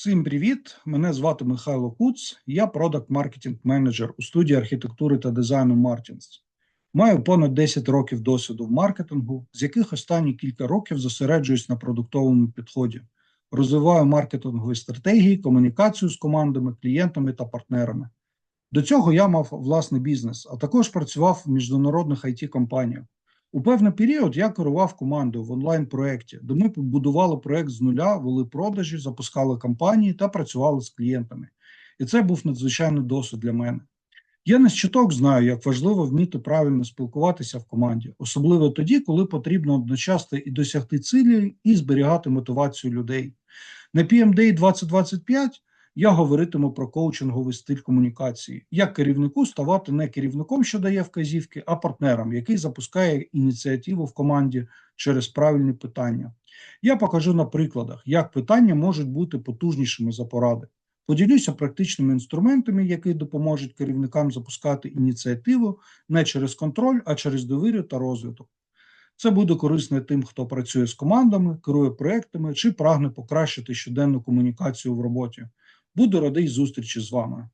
Всім привіт! Мене звати Михайло Куц. Я продакт маркетинг менеджер у студії архітектури та дизайну Martins. Маю понад 10 років досвіду в маркетингу, з яких останні кілька років зосереджуюсь на продуктовому підході. Розвиваю маркетингові стратегії, комунікацію з командами, клієнтами та партнерами. До цього я мав власний бізнес, а також працював в міжнародних it компаніях У певний період я керував командою в онлайн-проєкті, де ми побудували проєкт з нуля, вели продажі, запускали кампанії та працювали з клієнтами. І це був надзвичайний досвід для мене. Я не з чуток знаю, як важливо вміти правильно спілкуватися в команді, особливо тоді, коли потрібно одночасно і досягти цілі, і зберігати мотивацію людей. На PMDA 2025 я говоритиму про коучинговий стиль комунікації, як керівнику ставати не керівником, що дає вказівки, а партнером, який запускає ініціативу в команді через правильні питання. Я покажу на прикладах, як питання можуть бути потужнішими за поради. Поділюся практичними інструментами, які допоможуть керівникам запускати ініціативу не через контроль, а через довір'я та розвиток. Це буде корисно тим, хто працює з командами, керує проектами чи прагне покращити щоденну комунікацію в роботі. Буду радий зустрічі з вами.